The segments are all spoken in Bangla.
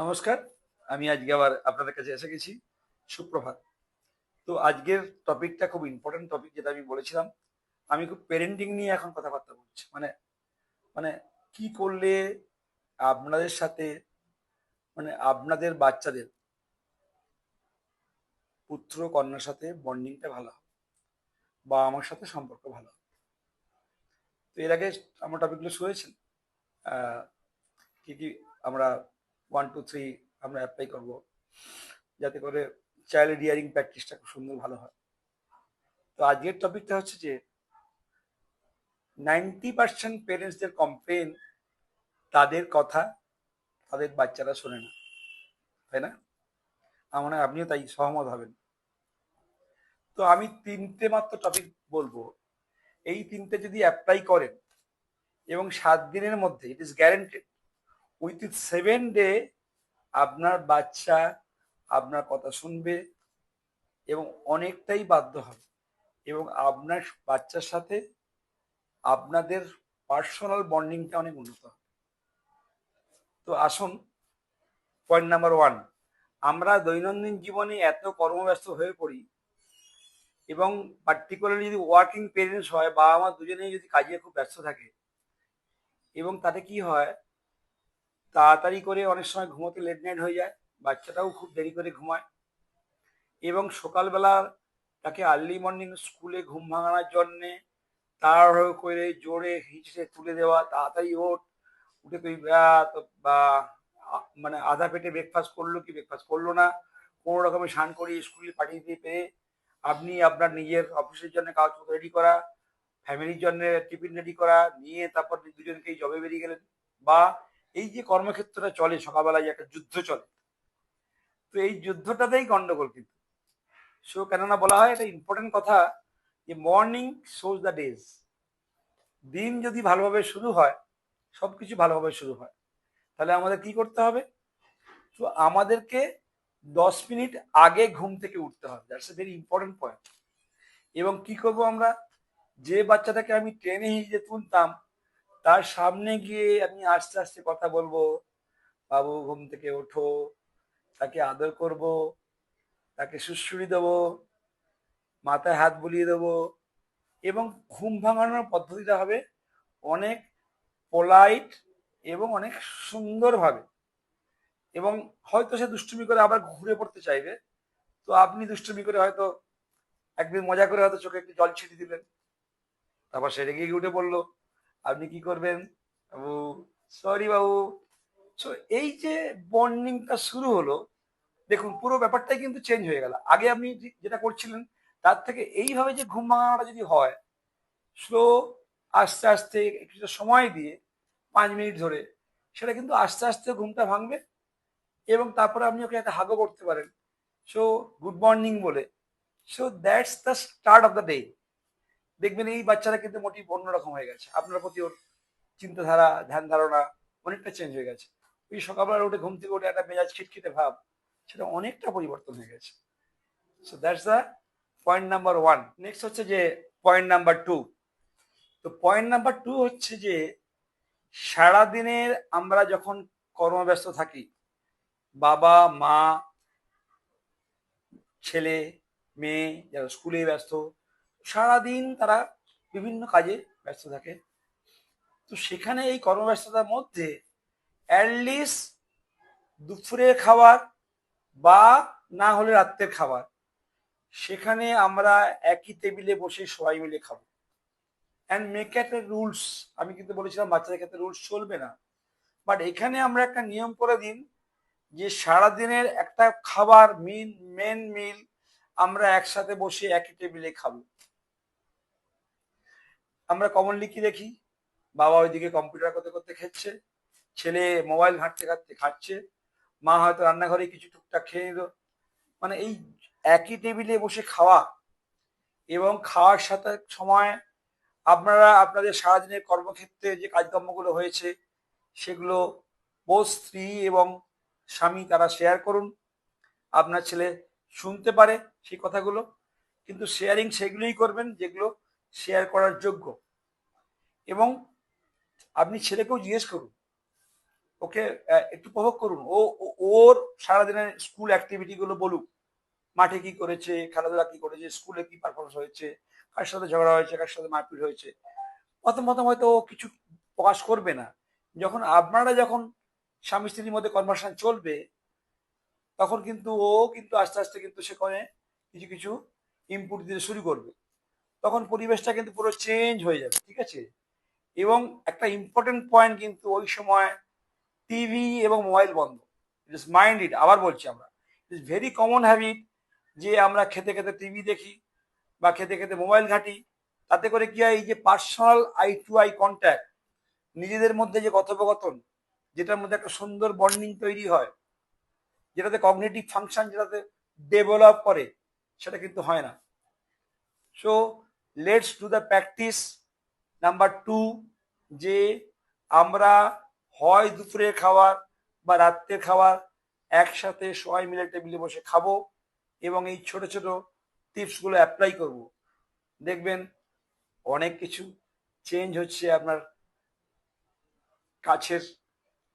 নমস্কার, আমি আজকে আবার আপনাদের কাছে এসে গেছি, সুপ্রভাত। তো আজকের টপিকটা খুব ইম্পর্টেন্ট টপিক যেটা আমি বলেছিলাম, আমি খুব পেরেন্টিং নিয়ে এখন কথাবার্তা বলছি। মানে মানে কি করলে আপনাদের সাথে মানে আপনাদের বাচ্চাদের পুত্র কন্যার সাথে বন্ডিংটা ভালো হবে বা আমার সাথে সম্পর্ক ভালো হবে? তো এর আগে আমার টপিকগুলো শুনেছেন? কি কি আমরা ওয়ান টু থ্রি আমরা অ্যাপ্লাই করব। যাতে করে চাইল্ড ডিয়ারিং প্র্যাকটিসটা খুব সুন্দর ভালো হয়। তো আজকের টপিকটা হচ্ছে যে নাইনটি পার্সেন্ট পেরেন্টসদের কমপ্লেন তাদের কথা, তাদের বাচ্চারা শোনে না। তাই না? আমার আপনিও তাই সহমত হবেন। তো আমি তিনটে মাত্র টপিক বলব। এই তিনটে যদি অ্যাপ্লাই করেন, এবং সাত দিনের মধ্যে it is guaranteed with seven day আপনার বাচ্চা আপনার কথা শুনবে এবং অনেকটাই বাধ্য হবে। এবং আপনার বাচ্চার সাথে আপনাদের পার্সোনাল বন্ডিংটা অনেক উন্নত হবে। তো আসুন পয়েন্ট নাম্বার ওয়ান আমরা দৈনন্দিন জীবনে এত কর্মব্যস্ত হয়ে পড়ি এবং পার্টিকুলারলি যদি ওয়ার্কিং পেরেন্টস হয় বাবা মা দুজনেই যদি কাজে খুব ব্যস্ত থাকে এবং তাতে কি হয় তাড়াতাড়ি করে অনেক সময় ঘুমোতে লেট নাইট হয়ে যায়, বাচ্চাটাও খুব দেরি করে ঘুমায়। এবং সকালবেলা তাকে আর্লি মর্নিং স্কুলে ঘুম ভাঙানোর জন্যে তাড়াহুড়ো করে জোরে হিঁচড়ে তুলে দেওয়া, তাড়াতাড়ি ওঠ, উঠে তুই বা মানে আধা পেটে ব্রেকফাস্ট করল কি ব্রেকফাস্ট করল না? কোনো রকমের স্নান করে স্কুলে পাঠিয়ে দিয়ে পেরে আপনি আপনার নিজের অফিসের জন্য কাগজপত্র রেডি করা ফ্যামিলির জন্য টিফিন রেডি করা, নিয়ে তারপর দুজনকেই জবে বেরিয়ে গেলেন। বা এই যে কর্মক্ষেত্রটা চলে, সকালবেলায় যে একটা যুদ্ধ চলে, তো এই যুদ্ধটাতেই গন্ডগোল কিন্তু। সো কেননা বলা হয় এটা ইম্পর্টেন্ট কথা যে মর্নিং শোজ দ্য ডেজ দিন যদি ভালোভাবে শুরু হয় সব কিছু ভালোভাবে শুরু হয়, তাহলে আমাদের কি করতে হবে? তো আমাদেরকে দশ মিনিট আগে ঘুম থেকে উঠতে হবে। That's a very important point এবং কি করব আমরা? যে বাচ্চাটাকে আমি ট্রেনে হিঁচড়ে তুলতাম তার সামনে গিয়ে আমি আস্তে আস্তে কথা বলব। বাবু, ঘুম থেকে ওঠো। তাকে আদর করব। তাকে সুশ্রুড়ি দেবো। মাথায় হাত বুলিয়ে দেবো। এবং ঘুম ভাঙানোর পদ্ধতিটা হবে অনেক পোলাইট এবং অনেক সুন্দরভাবে। এবং হয়তো সে দুষ্টুমি করে আবার ঘুরে পড়তে চাইবে। তো আপনি দুষ্টুমি করে হয়তো একদিন মজা করে হয়তো চোখে একটু জল ছিটিয়ে দিলেন। তারপর সে রেগে গিয়ে উঠে পড়ল। আপনি কি করবেন? বাবু সরি বাবু। সো এই যে বন্ডিংটা শুরু হলো, দেখুন, পুরো ব্যাপারটাই কিন্তু চেঞ্জ হয়ে গেল। আগে আপনি যেটা করছিলেন, তার থেকে এইভাবে যে ঘুম ভাঙানোটা যদি হয় স্লো আস্তে আস্তে কিছুটা সময় দিয়ে পাঁচ মিনিট ধরে, সেটা কিন্তু আস্তে আস্তে ঘুমটা ভাঙবে এবং তারপরে আপনি ওকে একটা হাগও করতে পারেন। সো গুড মর্নিং বলে। So that's the start of the day দেখবেন এই বাচ্চারা কিন্তু মোটিভ অন্যরকম হয়ে গেছে। আপনার প্রতি ওর চিন্তাধারা, ধ্যান ধারণা অনেকটা চেঞ্জ হয়ে গেছে। ওই সকালবেলা উঠে ঘুম থেকে উঠে একটা মেজাজ খিটখিটে ভাব, সেটা অনেকটা পরিবর্তন হয়ে গেছে। So that's the point number one next হচ্ছে যে পয়েন্ট নাম্বার টু তো পয়েন্ট নাম্বার টু হচ্ছে যে সারাদিনের আমরা যখন কর্মব্যস্ত থাকি, বাবা, মা, ছেলে, মেয়ে যারা স্কুলে ব্যস্ত সারাদিন তারা বিভিন্ন কাজে ব্যস্ত থাকে। তো সেখানে এই কর্মব্যস্ততার মধ্যে অ্যাটলিস্ট দুপুরের খাবার বা না হলে রাত্রের খাবার সেখানে আমরা একই টেবিলে বসে সবাই মিলে খাব। অ্যান্ড মেক একটা রুলস আমি কিন্তু বলেছিলাম বাচ্চাদের ক্ষেত্রে রুলস চলবে না। বাট এখানে আমরা একটা নিয়ম করে দিন যে সারাদিনের একটা খাবার মিল মেন মিল আমরা একসাথে বসে একই টেবিলে খাব। আমরা কমনলি কি দেখি। বাবা ওইদিকে কম্পিউটার করতে করতে খেচ্ছে। ছেলে মোবাইল ঘাঁটতে ঘাঁটতে খাচ্ছে। মা হয়তো রান্নাঘরে কিছু টুকটাক খেয়ে নিল। মানে এই একই টেবিলে বসে খাওয়া এবং খাওয়ার সাথে সময় আপনারা আপনাদের সারাদিনের কর্মক্ষেত্রে যে কাজকর্মগুলো হয়েছে, সেগুলো বোধ স্ত্রী এবং স্বামী তারা শেয়ার করুন। আপনার ছেলে শুনতে পারে সেই কথাগুলো। কিন্তু শেয়ারিং সেগুলোই করবেন, যেগুলো শেয়ার করার যোগ্য। এবং আপনি ছেলেকেও জিজ্ঞেস করুন। ওকে একটু উপভোগ করুন। ও ওর সারাদিনের স্কুল অ্যাক্টিভিটি গুলো বলুক। মাঠে কি করেছে, খেলাধুলা কি করেছে স্কুলে কি পারফরমেন্স হয়েছে, কার সাথে ঝগড়া হয়েছে, কার সাথে মারপিট হয়েছে। প্রথম প্রথম হয়তো ও কিছু প্রকাশ করবে না। যখন আপনারা যখন স্বামী স্ত্রীর মধ্যে কনভার্সন চলবে, তখন কিন্তু ও কিন্তু আস্তে আস্তে কিন্তু সেখানে কিছু কিছু ইনপুট দিতে শুরু করবে। তখন পরিবেশটা কিন্তু পুরো চেঞ্জ হয়ে যাবে, ঠিক আছে? এবং একটা ইম্পর্টেন্ট পয়েন্ট কিন্তু ওই সময় টিভি এবং মোবাইল বন্ধ। ইট ইস মাইন্ড ইট আবার বলছি আমরা। It is very common habit যে আমরা খেতে খেতে টিভি দেখি বা খেতে খেতে মোবাইল ঘাঁটি। তাতে করে কি হয়, এই যে personal eye to eye contact নিজেদের মধ্যে যে কথোপকথন, যেটার মধ্যে একটা সুন্দর বন্ডিং তৈরি হয়, যেটাতে কগনেটিভ ফাংশন যেটাতে ডেভেলপ করে, সেটা কিন্তু হয় না। So let's do the practice number two যে আমরা হয় দুপুরে খাবার বা রাত্রে খাবার একসাথে সবাই মিলে টেবিলে বসে খাব এবং এই ছোট ছোট টিপসগুলো অ্যাপ্লাই করব। দেখবেন অনেক কিছু চেঞ্জ হচ্ছে আপনার কাছের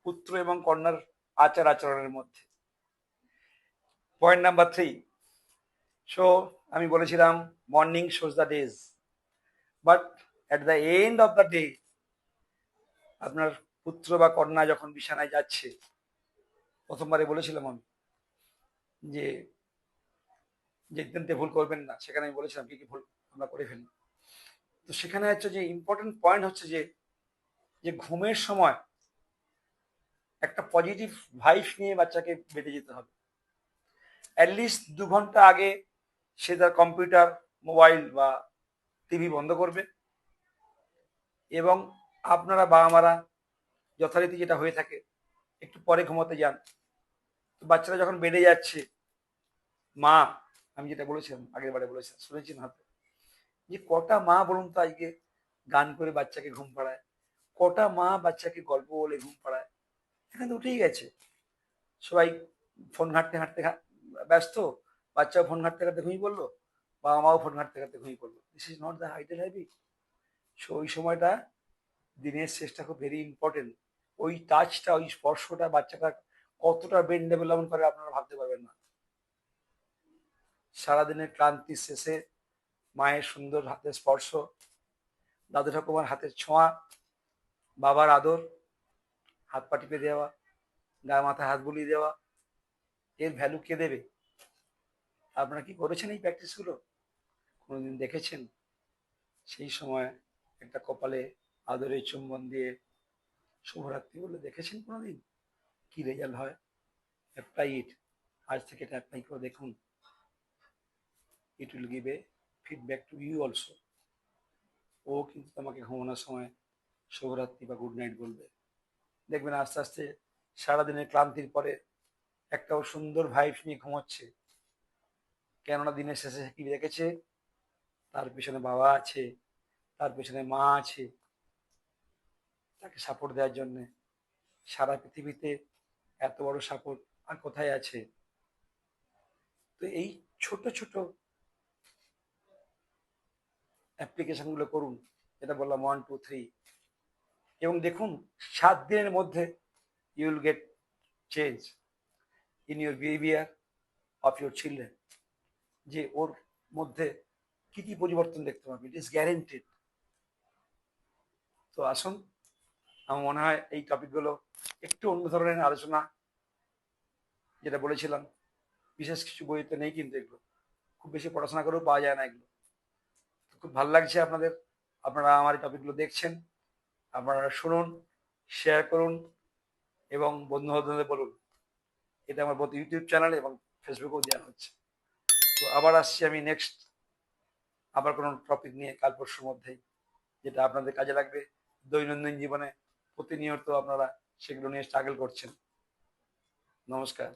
পুত্র এবং কন্যার আচার আচরণের মধ্যে। পয়েন্ট নাম্বার থ্রি সো আমি বলেছিলাম morning shows the days but at the end of the day আপনার পুত্র বা কন্যা যখন বিছানায় যাচ্ছে, প্রথমবারে বলেছিলাম আমি যে যে তিনটে ভুল করবেন না, সেখানে আমি বলেছিলাম কি কি ভুল আমরা করে ফেলি। তো সেখানে হচ্ছে যে ইম্পর্টেন্ট পয়েন্ট হচ্ছে যে যে ঘুমের সময় একটা পজিটিভ ভাইব নিয়ে বাচ্চাকে বেঁধে যেতে হবে। অ্যাটলিস্ট দু ঘণ্টা আগে সে তার কম্পিউটার মোবাইল বা টিভি বন্ধ করবে এবং আপনারা বাবা মারা যথারীতি যেটা হয়ে থাকে, একটু পরে ঘুমোতে যান। তো বাচ্চারা যখন বেড়ে যাচ্ছে, মা, আমি যেটা বলেছিলাম, আগের বারে বলেছিলাম, শুনেছেন হাতে? যে কটা মা বলুন তো আজকে গান করে বাচ্চাকে ঘুম পাড়ায়? কটা মা বাচ্চাকে গল্প বলে ঘুম পাড়ায়? এখানে তো উঠেই গেছে। সবাই ফোন ঘাঁটতে ঘা- ব্যস্ত? বাচ্চা ফোন ঘাঁটতে ঘাঁটতে ঘুমিয়ে পড়ল? বাবা মাও ফোন ঘাঁটতে ঘাটতে ঘুমিয়ে পড়ল। This is not the ideal habit so ওই সময়টা দিনের শেষটা খুব ভেরি ইম্পর্টেন্ট ওই টাচটা ওই স্পর্শটা বাচ্চাটা কতটা ব্রেন ডেভেলপমেন্ট করে আপনারা ভাবতে পারবেন না। সারাদিনের ক্লান্তি শেষে মায়ের সুন্দর হাতের স্পর্শ, দাদু ঠাকুমার হাতের ছোঁয়া, বাবার আদর, হাত পা টিপে দেওয়া, গায়ে মাথায় হাত বুলিয়ে দেওয়া, এর ভ্যালু কে দেবে? আপনারা কি করেছেন এই প্র্যাকটিসগুলো কোনোদিন দেখেছেন? সেই সময় একটা কপালে আদরে চুম্বন দিয়ে শুভরাত্রি বলে দেখেছেন কোনোদিন? কি রেজাল্ট হয়? অ্যাপ্লাই ইট আজ থেকে এটা অ্যাপ্লাই করে দেখুন। It will give a feedback to you also ও কিন্তু তোমাকে ঘুমানোর সময় শুভরাত্রি বা গুড নাইট বলবে। দেখবেন আস্তে আস্তে সারাদিনের ক্লান্তির পরে একটা ও সুন্দর ভাইব নিয়ে ঘুমাচ্ছে। কেননা দিনের শেষে কি দেখেছে? তার পেছনে বাবা আছে, তার পেছনে মা আছে। তাকে সাপোর্ট দেওয়ার জন্য সারা পৃথিবীতে এত বড় সাপোর্ট আর কোথায় আছে? তো এই ছোট ছোট অ্যাপ্লিকেশনগুলো করুন, যেটা বললাম ওয়ান টু থ্রি এবং দেখুন, সাত দিনের মধ্যে you will get change in your behaviour of your children যে ওর মধ্যে কি কি পরিবর্তন দেখতে পাবে? ইট ইস গ্যারেন্টেড তো আসুন, আমার মনে হয় এই টপিকগুলো একটু অন্য ধরনের আলোচনা, যেটা বলেছিলাম, বিশেষ কিছু বইতে নেই কিন্তু এগুলো। খুব বেশি পড়াশোনা করেও পাওয়া যায় না এগুলো। খুব ভালো লাগছে আপনাদের। আপনারা আমার এই টপিকগুলো দেখছেন, আপনারা শুনুন শেয়ার করুন, এবং বন্ধু বান্ধবদের বলুন। এটা আমার ইউটিউব চ্যানেল এবং ফেসবুকেও দেওয়া হচ্ছে। তো আবার আসছি আমি নেক্সট আবার কোনো টপিক নিয়ে কাল পরশুর মধ্যেই, যেটা আপনাদের কাজে লাগবে। দৈনন্দিন জীবনে প্রতিনিয়ত আপনারা সেগুলো নিয়ে স্ট্রাগল করছেন। নমস্কার।